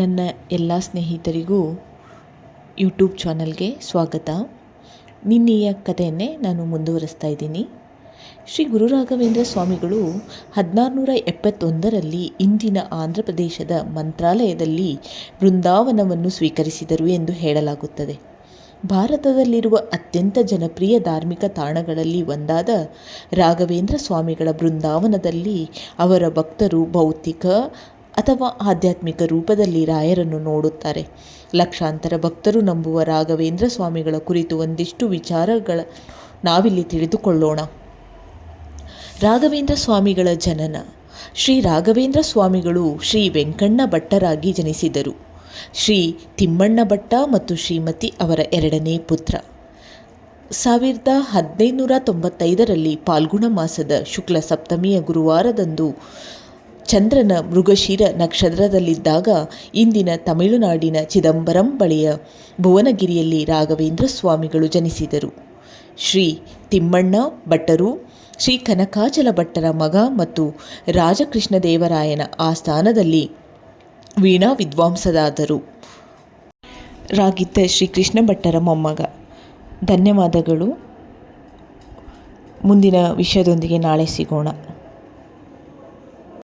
ನನ್ನ ಎಲ್ಲ ಸ್ನೇಹಿತರಿಗೂ ಯೂಟ್ಯೂಬ್ ಚಾನಲ್ಗೆ ಸ್ವಾಗತ. ನಿನ್ನೆಯ ಕಥೆಯನ್ನೇ ನಾನು ಮುಂದುವರಿಸ್ತಾ ಇದ್ದೀನಿ. ಶ್ರೀ ಗುರು ರಾಘವೇಂದ್ರ ಸ್ವಾಮಿಗಳು ಹದಿನಾರುನೂರ ಎಪ್ಪತ್ತೊಂದರಲ್ಲಿ ಇಂದಿನ ಆಂಧ್ರ ಪ್ರದೇಶದ ಮಂತ್ರಾಲಯದಲ್ಲಿ ಬೃಂದಾವನವನ್ನು ಸ್ವೀಕರಿಸಿದರು ಎಂದು ಹೇಳಲಾಗುತ್ತದೆ. ಭಾರತದಲ್ಲಿರುವ ಅತ್ಯಂತ ಜನಪ್ರಿಯ ಧಾರ್ಮಿಕ ತಾಣಗಳಲ್ಲಿ ಒಂದಾದ ರಾಘವೇಂದ್ರ ಸ್ವಾಮಿಗಳ ಬೃಂದಾವನದಲ್ಲಿ ಅವರ ಭಕ್ತರು ಭೌತಿಕ ಅಥವಾ ಆಧ್ಯಾತ್ಮಿಕ ರೂಪದಲ್ಲಿ ರಾಯರನ್ನು ನೋಡುತ್ತಾರೆ. ಲಕ್ಷಾಂತರ ಭಕ್ತರು ನಂಬುವ ರಾಘವೇಂದ್ರ ಸ್ವಾಮಿಗಳ ಕುರಿತು ಒಂದಿಷ್ಟು ವಿಚಾರಗಳ ನಾವಿಲ್ಲಿ ತಿಳಿದುಕೊಳ್ಳೋಣ. ರಾಘವೇಂದ್ರ ಸ್ವಾಮಿಗಳ ಜನನ. ಶ್ರೀ ರಾಘವೇಂದ್ರ ಸ್ವಾಮಿಗಳು ಶ್ರೀ ವೆಂಕಣ್ಣ ಭಟ್ಟರಾಗಿ ಜನಿಸಿದರು. ಶ್ರೀ ತಿಮ್ಮಣ್ಣ ಭಟ್ಟ ಮತ್ತು ಶ್ರೀಮತಿ ಅವರ ಎರಡನೇ ಪುತ್ರ. ಸಾವಿರದ ಹದಿನೈದುನೂರ ತೊಂಬತ್ತೈದರಲ್ಲಿ ಪಾಲ್ಗುಣ ಮಾಸದ ಶುಕ್ಲ ಸಪ್ತಮಿಯ ಗುರುವಾರದಂದು ಚಂದ್ರನ ಮೃಗಶಿರ ನಕ್ಷತ್ರದಲ್ಲಿದ್ದಾಗ ಇಂದಿನ ತಮಿಳುನಾಡಿನ ಚಿದಂಬರಂ ಬಳಿಯ ಭುವನಗಿರಿಯಲ್ಲಿ ರಾಘವೇಂದ್ರ ಸ್ವಾಮಿಗಳು ಜನಿಸಿದರು. ಶ್ರೀ ತಿಮ್ಮಣ್ಣ ಭಟ್ಟರು, ಶ್ರೀ ಕನಕಾಚಲ ಭಟ್ಟರ ಮಗ ಮತ್ತು ರಾಜಕೃಷ್ಣದೇವರಾಯನ ಆಸ್ಥಾನದಲ್ಲಿ ವೀಣಾ ವಿದ್ವಾಂಸರಾದರು. ರಾಗಿದ್ದ ಶ್ರೀ ಕೃಷ್ಣ ಭಟ್ಟರ ಮೊಮ್ಮಗ. ಧನ್ಯವಾದಗಳು. ಮುಂದಿನ ವಿಷಯದೊಂದಿಗೆ ನಾಳೆ ಸಿಗೋಣ.